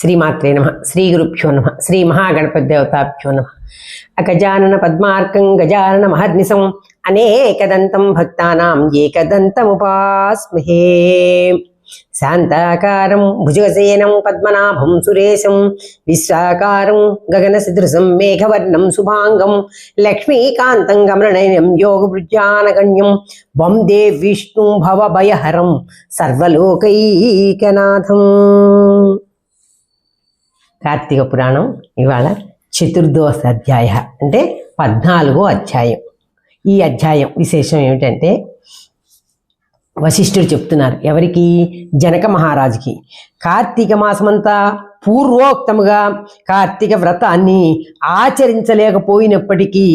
శ్రీమాత్రే నమ శ్రీ గురుభ్యో నమ శ్రీ మహాగణపతి దేవతాభ్యో నమ. అగజానన పద్మార్కం గజానన మహర్నిసం అనేకదంతం భక్తానాం ఏకదంతముపాస్మహే. శాంతాకారం భుజగసేనం పద్మనాభం సురేశం విశ్వాకారం గగనసదృశం మేఘవర్ణం శుభాంగం లక్ష్మీకాంతం గమననయం యోగభృజానగణ్యం వందే విష్ణు భవభయహరం సర్వలోకైకనాథం. కార్తీక పురాణం ఇవాళ చతుర్దోశ అధ్యాయ అంటే పద్నాలుగో అధ్యాయం. ఈ అధ్యాయం విశేషం ఏమిటంటే వశిష్ఠుడు చెప్తున్నారు ఎవరికి? జనక మహారాజుకి. కార్తీక మాసమంతా పూర్వోక్తముగా కార్తీక వ్రతాన్ని ఆచరించలేకపోయినప్పటికీ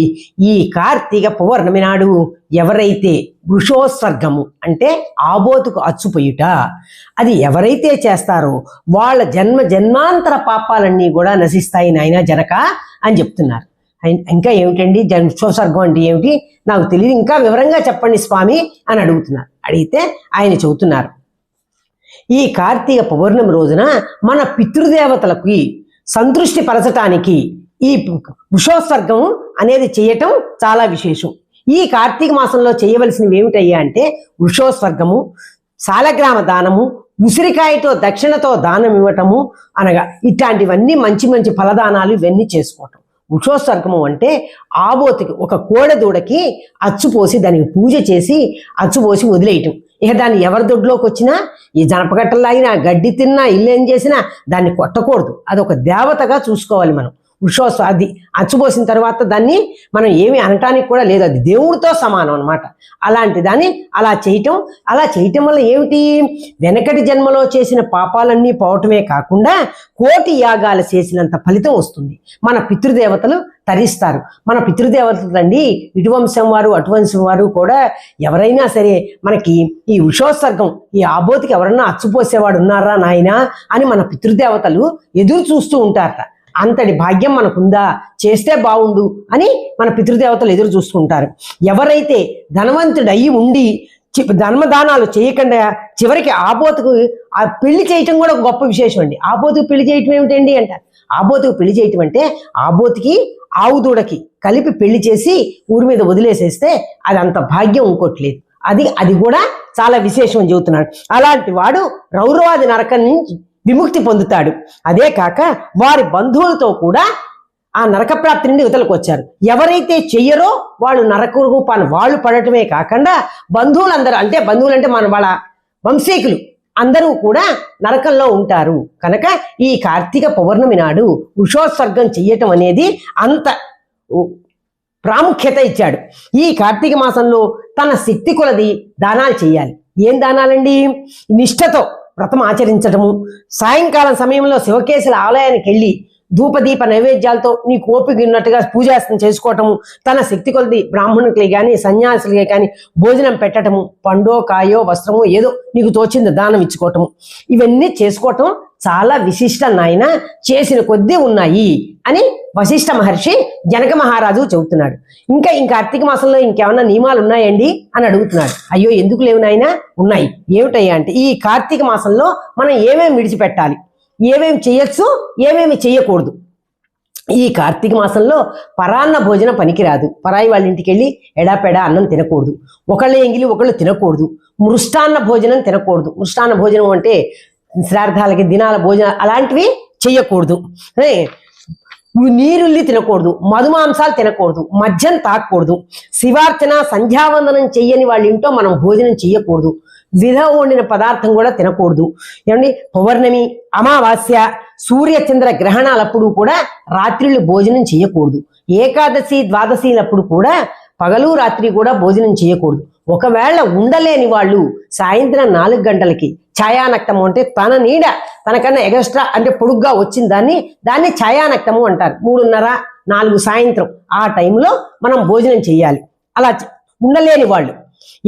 ఈ కార్తీక పౌర్ణమి నాడు ఎవరైతే వృషోత్సర్గము అంటే ఆబోతుకు అచ్చుపోయుట అది ఎవరైతే చేస్తారో వాళ్ళ జన్మ జన్మాంతర పాపాలన్నీ కూడా నశిస్తాయి నాయన జనక అని చెప్తున్నారు. ఇంకా ఏమిటండి? జన్ అంటే ఏమిటి? నాకు తెలియదు ఇంకా వివరంగా చెప్పండి స్వామి అని అడుగుతున్నారు. అడిగితే ఆయన చెబుతున్నారు. ఈ కార్తీక పౌర్ణమి రోజున మన పితృదేవతలకి సంతృష్టి పరచటానికి ఈ వృషోత్సర్గం అనేది చేయటం చాలా విశేషం. ఈ కార్తీక మాసంలో చేయవలసినవి ఏమిటయ్యా అంటే వృషోత్సర్గము సాలగ్రామ దానము ఉసిరికాయతో దక్షిణతో దానం ఇవ్వటము అనగా ఇట్లాంటివన్నీ మంచి మంచి ఫలదానాలు ఇవన్నీ చేసుకోవటం. వృషోత్సర్గము అంటే ఆబోతికి ఒక కోడదూడకి అచ్చుపోసి దానికి పూజ చేసి అచ్చు పోసి వదిలేయటం. ఇక దాన్ని ఎవరి దొడ్లోకి వచ్చినా ఈ జనపగట్టలాగినా గడ్డి తిన్నా ఇల్లు ఏం చేసినా దాన్ని కొట్టకూడదు. అదొక దేవతగా చూసుకోవాలి మనం. వృషోత్స అది అచ్చుపోసిన తర్వాత దాన్ని మనం ఏమి అనటానికి కూడా లేదు. అది దేవుడితో సమానం అనమాట అలాంటి దాన్ని అలా చేయటం అలా చేయటం వల్ల ఏమిటి? వెనకటి జన్మలో చేసిన పాపాలన్నీ పోవటమే కాకుండా కోటి యాగాలు చేసినంత ఫలితం వస్తుంది. మన పితృదేవతలు తరిస్తారు. మన పితృదేవతలు అండి ఇటువంశం వారు అటువంశం వారు కూడా ఎవరైనా సరే మనకి ఈ ఉషోత్సర్గం ఈ ఆబోతికి ఎవరన్నా అచ్చుపోసేవాడు ఉన్నారా నాయనా అని మన పితృదేవతలు ఎదురు చూస్తూ ఉంటారట. అంతటి భాగ్యం మనకుందా? చేస్తే బాగుండు అని మన పితృదేవతలు ఎదురు చూసుకుంటారు ఎవరైతే ధనవంతుడయి ఉండి చి- ధర్మదానాలు చేయకుండా చివరికి ఆబోతుకు ఆ పెళ్ళి చేయటం కూడా ఒక గొప్ప విశేషం అండి. ఆపోతుకు పెళ్ళి చేయటం ఏమిటండి అంటారు? ఆపోతుకు పెళ్ళి చేయటం అంటే ఆబోతుకి ఆవు దూడకి కలిపి పెళ్ళి చేసి ఊరి మీద వదిలేసేస్తే అది అంత భాగ్యం ఇంకోట్లేదు అది అది కూడా చాలా విశేషం చెబుతున్నాడు అలాంటి వాడు రౌరవాది నరకం నుంచి విముక్తి పొందుతాడు. అదే కాక వారి బంధువులతో కూడా ఆ నరక ప్రాప్తి నుండి ఇవతలకు వచ్చారు. ఎవరైతే చెయ్యరో వాళ్ళు నరక రూపాన్ని వాళ్ళు పడటమే కాకుండా బంధువులందరూ అంటే బంధువులు అంటే మన వాళ్ళ వంశీకులు అందరూ కూడా నరకంలో ఉంటారు. కనుక ఈ కార్తీక పౌర్ణమి నాడు వృషోత్సర్గం చెయ్యటం అనేది అంత ప్రాముఖ్యత ఇచ్చాడు. ఈ కార్తీక మాసంలో తన శక్తి కొలది దానాలు చేయాలి. ఏం దానాలండి? నిష్ఠతో వ్రతం ఆచరించటము. సాయంకాలం సమయంలో శివకేశుల ఆలయానికి వెళ్ళి ధూపదీప నైవేద్యాలతో నీకు ఓపిక ఉన్నట్టుగా పూజాసనం చేసుకోవటము. తన శక్తి కొలది బ్రాహ్మణులకి కానీ సన్యాసులకి కానీ భోజనం పెట్టటము. పండో కాయో వస్త్రమో ఏదో నీకు తోచింది దానం ఇచ్చుకోవటము. ఇవన్నీ చేసుకోవటం చాలా విశిష్ట నాయన చేసిన కొద్దీ ఉన్నాయి అని వశిష్ఠ మహర్షి జనక మహారాజు చెబుతున్నాడు. ఇంకా ఇంకా కార్తీక మాసంలో ఇంకేమన్నా నియమాలు ఉన్నాయండి అని అడుగుతున్నాడు. అయ్యో ఎందుకు లేవు నాయన? ఉన్నాయి. ఏమిటయ్యా అంటే ఈ కార్తీక మాసంలో మనం ఏమేమి విడిచిపెట్టాలి? ఏమేమి చేయొచ్చు? ఏమేమి చేయకూడదు? ఈ కార్తీక మాసంలో పరాన్న భోజనం పనికిరాదు. పరాయి వాళ్ళ ఇంటికి వెళ్ళి ఎడాపెడా అన్నం తినకూడదు. ఒకళ్ళు ఎంగిలి ఒకళ్ళు తినకూడదు. మృష్టాన్న భోజనం తినకూడదు. మృష్టాన్న భోజనం అంటే శ్రార్థాలకి దినాల భోజన అలాంటివి చెయ్యకూడదు. నీరుల్లి తినకూడదు మధుమాంసాలు తినకూడదు మద్యం తాకూడదు శివార్చన సంధ్యావందనం చెయ్యని వాళ్ళ ఇంట్లో మనం భోజనం చెయ్యకూడదు విధ వండిన పదార్థం కూడా తినకూడదు. ఏమండి? పౌర్ణమి అమావాస్య సూర్య చంద్ర గ్రహణాలప్పుడు కూడా రాత్రిళ్ళు భోజనం చేయకూడదు ఏకాదశి ద్వాదశిలప్పుడు కూడా పగలు రాత్రి కూడా భోజనం చేయకూడదు ఒకవేళ ఉండలేని వాళ్ళు సాయంత్రం నాలుగు గంటలకి ఛాయానక్తము అంటే తన నీడ తనకన్నా ఎగస్ట్రా అంటే పొడుగ్గా వచ్చిన దాన్ని దాన్ని ఛాయానక్తము అంటారు. మూడున్నర నాలుగు సాయంత్రం ఆ టైంలో మనం భోజనం చేయాలి అలా ఉండలేని వాళ్ళు.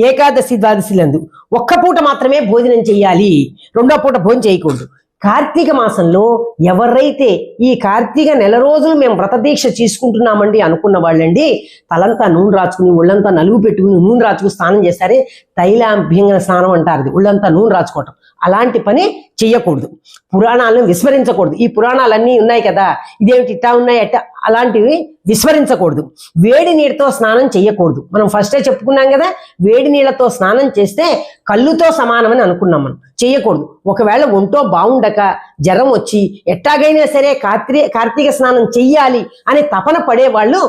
ఏకాదశి ద్వాదశిలందు ఒక్క పూట మాత్రమే భోజనం చేయాలి రెండో పూట భోజనం చేయకూడదు. కార్తీక మాసంలో ఎవరైతే ఈ కార్తీక నెల రోజులు మేము వ్రతదీక్ష తీసుకుంటున్నామండి అనుకున్న వాళ్ళండి తలంతా నూనె రాచుకుని ఒళ్ళంతా నలుగు పెట్టుకుని నూనె రాచుకుని స్నానం చేస్తారే తైలాభ్యంగన స్నానం అంటారు ఇది ఒళ్ళంతా నూనె రాచుకోవటం. అలాంటి పని చెయ్యకూడదు. పురాణాలను విస్మరించకూడదు. ఈ పురాణాలన్నీ ఉన్నాయి కదా ఇదేమిటి ఇట్టా ఉన్నాయి అట్ట అలాంటివి విస్మరించకూడదు. వేడి నీటితో స్నానం చేయకూడదు మనం ఫస్టే చెప్పుకున్నాం కదా వేడి నీళ్ళతో స్నానం చేస్తే కళ్ళుతో సమానమని అనుకున్నాం మనం. చేయకూడదు ఒకవేళ ఒంటో బాగుండక జ్వరం వచ్చి ఎట్టాగైనా సరే కార్తీ కార్తీక స్నానం చెయ్యాలి అని తపన పడేవాళ్ళు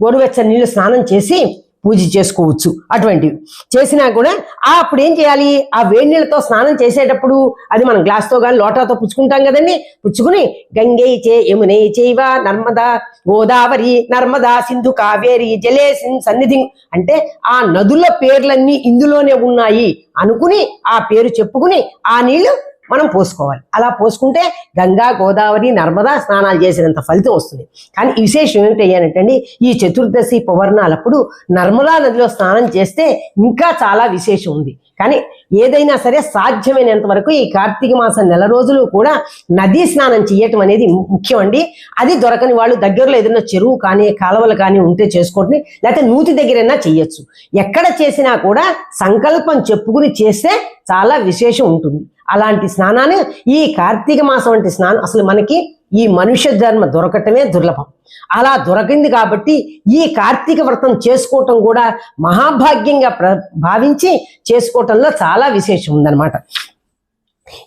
గోరువెచ్చని నీళ్ళు స్నానం చేసి పూజ చేసుకోవచ్చు. అటువంటివి. చేసినా కూడా అప్పుడు ఏం చేయాలి? ఆ వేడి నీళ్ళతో స్నానం చేసేటప్పుడు అది మనం గ్లాస్తో కానీ లోటాతో పుచ్చుకుంటాం కదండి. పుచ్చుకుని గంగే చే యమునే చైవ నర్మదా గోదావరి నర్మదా సింధు కావేరి జలే సన్నిధి అంటే ఆ నదుల పేర్లన్నీ ఇందులోనే ఉన్నాయి అనుకుని ఆ పేరు చెప్పుకుని ఆ నీళ్ళు మనం పోసుకోవాలి. అలా పోసుకుంటే గంగా గోదావరి నర్మదా స్నానాలు చేసినంత ఫలితం వస్తుంది. కానీ విశేషం ఏమిటంటే ఈ చతుర్దశి పవర్ణాలప్పుడు నర్మదా నదిలో స్నానం చేస్తే ఇంకా చాలా విశేషం ఉంది. కానీ ఏదైనా సరే సాధ్యమైనంత వరకు ఈ కార్తీక మాసం నెల రోజులు కూడా నదీ స్నానం చేయటం అనేది ముఖ్యం అండి. అది దొరకని వాళ్ళు దగ్గరలో ఏదైనా చెరువు కానీ కాలువలు కానీ ఉంటే చేసుకోండి. లేకపోతే నూతి దగ్గరైనా చెయ్యొచ్చు. ఎక్కడ చేసినా కూడా సంకల్పం చెప్పుకుని చేస్తే చాలా విశేషం ఉంటుంది. అలాంటి స్నానాన్ని ఈ కార్తీక మాసం వంటి స్నానం అసలు మనకి ఈ మనుష్య జన్మ దొరకటమే దుర్లభం. అలా దొరకింది కాబట్టి ఈ కార్తీక వ్రతం చేసుకోవటం కూడా మహాభాగ్యంగా ప్ర భావించి చేసుకోవటంలో చాలా విశేషం ఉందన్నమాట.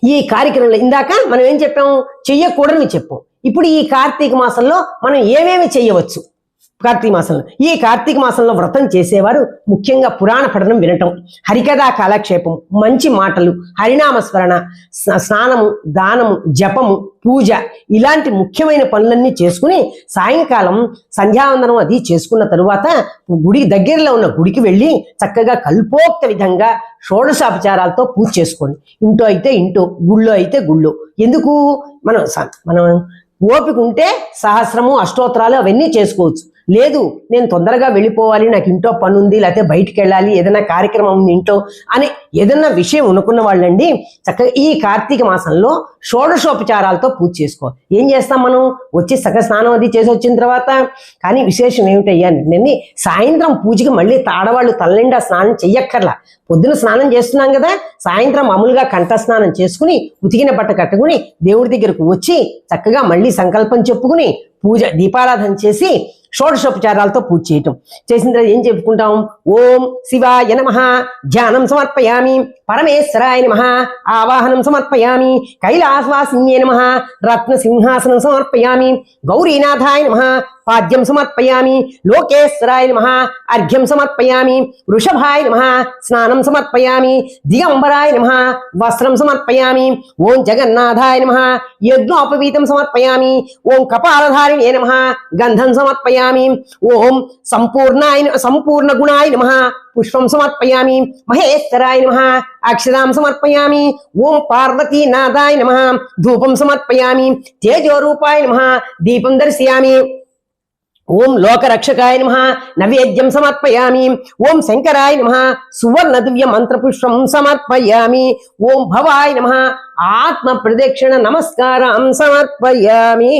ఈ కార్యక్రమంలో ఇందాక మనం ఏం చెప్పాము? చెయ్యకూడని చెప్పాం. ఇప్పుడు ఈ కార్తీక మాసంలో మనం ఏమేమి చేయవచ్చు కార్తీక మాసంలో. ఈ కార్తీక మాసంలో వ్రతం చేసేవారు ముఖ్యంగా పురాణ పఠనం వినటం హరికథా కాలక్షేపం మంచి మాటలు హరినామస్మరణ స్నానము దానము జపము పూజ ఇలాంటి ముఖ్యమైన పనులన్నీ చేసుకుని సాయంకాలం సంధ్యావందనం అది చేసుకున్న తరువాత గుడి దగ్గరలో ఉన్న గుడికి వెళ్ళి చక్కగా కల్పోక్త విధంగా షోడశాపచారాలతో పూజ చేసుకోండి. ఇంటో అయితే ఇంటో గుళ్ళో అయితే గుళ్ళో. ఎందుకు? మనం మనం ఓపిక ఉంటే సహస్రము అష్టోత్తరాలు అవన్నీ చేసుకోవచ్చు. లేదు నేను తొందరగా వెళ్ళిపోవాలి నాకు ఇంట్లో పని ఉంది లేకపోతే బయటికి వెళ్ళాలి ఏదైనా కార్యక్రమం ఉంది ఇంట్లో అని ఏదైనా విషయం అనుకున్న వాళ్ళండి చక్కగా ఈ కార్తీక మాసంలో షోడశోపచారాలతో పూజ చేసుకో. ఏం చేస్తాం మనం? వచ్చి సగ స్నానం అది చేసి వచ్చిన తర్వాత కానీ విశేషం ఏమిటయ్యా నిన్నీ సాయంత్రం పూజకి మళ్ళీ తాడవాళ్ళు తల్లిండా స్నానం చెయ్యక్కర్లా. పొద్దున స్నానం చేస్తున్నాం కదా సాయంత్రం మామూలుగా కంఠ స్నానం చేసుకుని ఉతికిన బట్ట కట్టుకుని దేవుడి దగ్గరకు వచ్చి చక్కగా మళ్ళీ సంకల్పం చెప్పుకుని పూజ దీపారాధన చేసి షోడశోపచారాలతో పూజ చేయటం. చేసిన తర్వాత ఏం చెప్పుకుంటాం? ఓం శివాయ నమ ధ్యానం సమర్పయామి పరమేశ్వరాయ నమ ఆవాహనం సమర్పయామి కైలాసవాసిన్యే నమ రత్న సింహాసనం సమర్పయామి గౌరీనాథాయ నమ పాద్యం సమర్పయామి. లోకేశ్వరాయ నమ. అర్ఘ్యం సమర్పయామి. వృషభాయ నమ. స్నానం సమర్పయామి. దిగంబరాయ నమ. వస్త్రం సమర్పయామి. ఓం జగన్నాథాయ నమ. యజ్ఞోపవీతం సమర్పయామి. ఓం కపాలధారిణే నమ. గంధం సమర్పయామి. ఓం సంపూర్ణాయ సంపూర్ణ గుణాయ నమ. పుష్పం సమర్పయామి. మహేశ్వరాయ నమ. అక్షరాం సమర్పయామి. ఓం పార్వతీనాథాయ నమ. ధూపం సమర్పయామి. తేజోరూపాయ నమ. దీపం దర్శయామి. ఓం లోకరక్షకాయ నమ నైవేద్యం సమర్పయామి. ఓం శంకరాయ నమ సువర్ణ దివ్య మంత్రపుష్పం సమర్పయామి. ఓం భవాయ నమ ఆత్మ ప్రదక్షిణ నమస్కారం సమర్పయామి.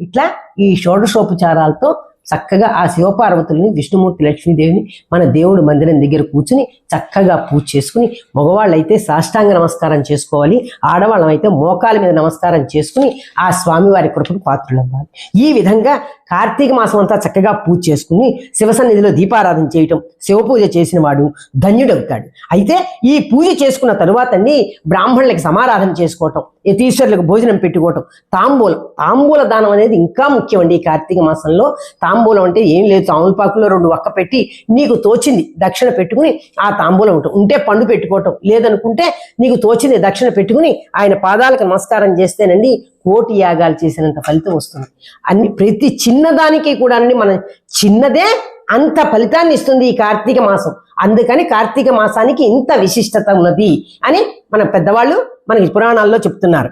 ఇట్లా ఈ షోడశోపచారాలతో చక్కగా ఆ శివపార్వతుల్ని విష్ణుమూర్తి లక్ష్మీదేవిని మన దేవుడు మందిరం దగ్గర కూర్చుని చక్కగా పూజ చేసుకుని మగవాళ్ళైతే సాష్టాంగ నమస్కారం చేసుకోవాలి ఆడవాళ్ళం అయితే మోకాల మీద నమస్కారం చేసుకుని ఆ స్వామివారి కృపకు పాత్రలు అవ్వాలి ఈ విధంగా కార్తీక మాసం అంతా చక్కగా పూజ చేసుకుని శివసన్నిధిలో దీపారాధన చేయటం శివ పూజ చేసిన వాడు ధన్యుడవుతాడు. అయితే ఈ పూజ చేసుకున్న తరువాత బ్రాహ్మణులకు బ్రాహ్మణులకి సమారాధన చేసుకోవటం యతీశ్వరులకు భోజనం పెట్టుకోవటం తాంబూలం తాంబూల దానం అనేది ఇంకా ముఖ్యం అండి ఈ కార్తీక మాసంలో. తాంబూలం అంటే ఏం లేదు. తాములపాకులో రెండు ఒక్క పెట్టి నీకు తోచింది దక్షిణ పెట్టుకుని ఆ తాంబూలం ఉంటాం. ఉంటే పండు పెట్టుకోవటం. లేదనుకుంటే నీకు తోచింది దక్షిణ పెట్టుకుని ఆయన పాదాలకు నమస్కారం చేస్తేనండి కోటి యాగాలు చేసినంత ఫలితం వస్తుంది. అన్ని ప్రతి చిన్నదానికి కూడా అండి మన చిన్నదే అంత ఫలితాన్ని ఇస్తుంది ఈ కార్తీక మాసం. అందుకని కార్తీక మాసానికి ఇంత విశిష్టత ఉన్నది అని మన పెద్దవాళ్ళు మనకి పురాణాల్లో చెప్తున్నారు.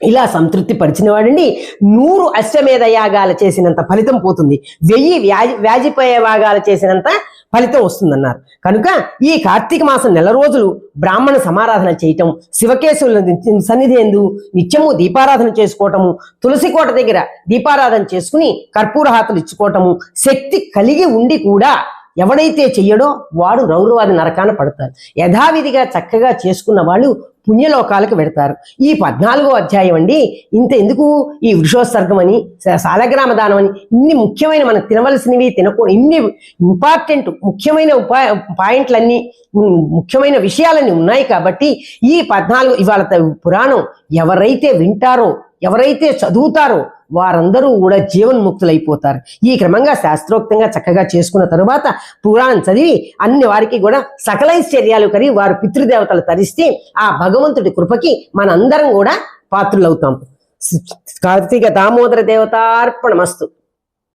ఇలా సంతృప్తి పరిచిన వాడండి నూరు అశ్వమేధ యాగాలు చేసినంత ఫలితం పోతుంది. వెయ్యి వ్యాజి వ్యాజిపోయే యాగాలు చేసినంత ఫలితం వస్తుందన్నారు. కనుక ఈ కార్తీక మాసం నెల రోజులు బ్రాహ్మణ సమారాధన చేయటం శివకేశవుల సన్నిధి ఎందు నిత్యము దీపారాధన చేసుకోవటము తులసి కోట దగ్గర దీపారాధన చేసుకుని కర్పూరహాతలు ఇచ్చుకోవటము శక్తి కలిగి ఉండి కూడా ఎవడైతే చెయ్యడో వాడు రౌరవాది నరకాన పడతారు యథావిధిగా చక్కగా చేసుకున్న వాళ్ళు పుణ్యలోకాలకు వెడతారు. ఈ పద్నాలుగో అధ్యాయం అండి ఇంత ఎందుకు ఈ వృషోత్సర్గం అని సాలగ్రామ దానం అని ఇన్ని ముఖ్యమైన మనం తినవలసినవి తినకూ ఇన్ని ఇంపార్టెంట్ ముఖ్యమైన ఉపాయ పాయింట్లన్నీ ముఖ్యమైన విషయాలన్నీ ఉన్నాయి కాబట్టి ఈ పద్నాలుగు ఇవాళ పురాణం ఎవరైతే వింటారో ఎవరైతే చదువుతారో వారందరూ కూడా జీవన్ముక్తులైపోతారు. ఈ క్రమంగా శాస్త్రోక్తంగా చక్కగా చేసుకున్న తరువాత పురాణం చదివి అన్ని వారికి కూడా సకలైశ్చర్యాలు కలిగి వారు పితృదేవతలు తరిస్తే ఆ భగవంతుడి కృపకి మనందరం కూడా పాత్రులవుతాం. కార్తీక దామోదర దేవతార్పణమస్తు.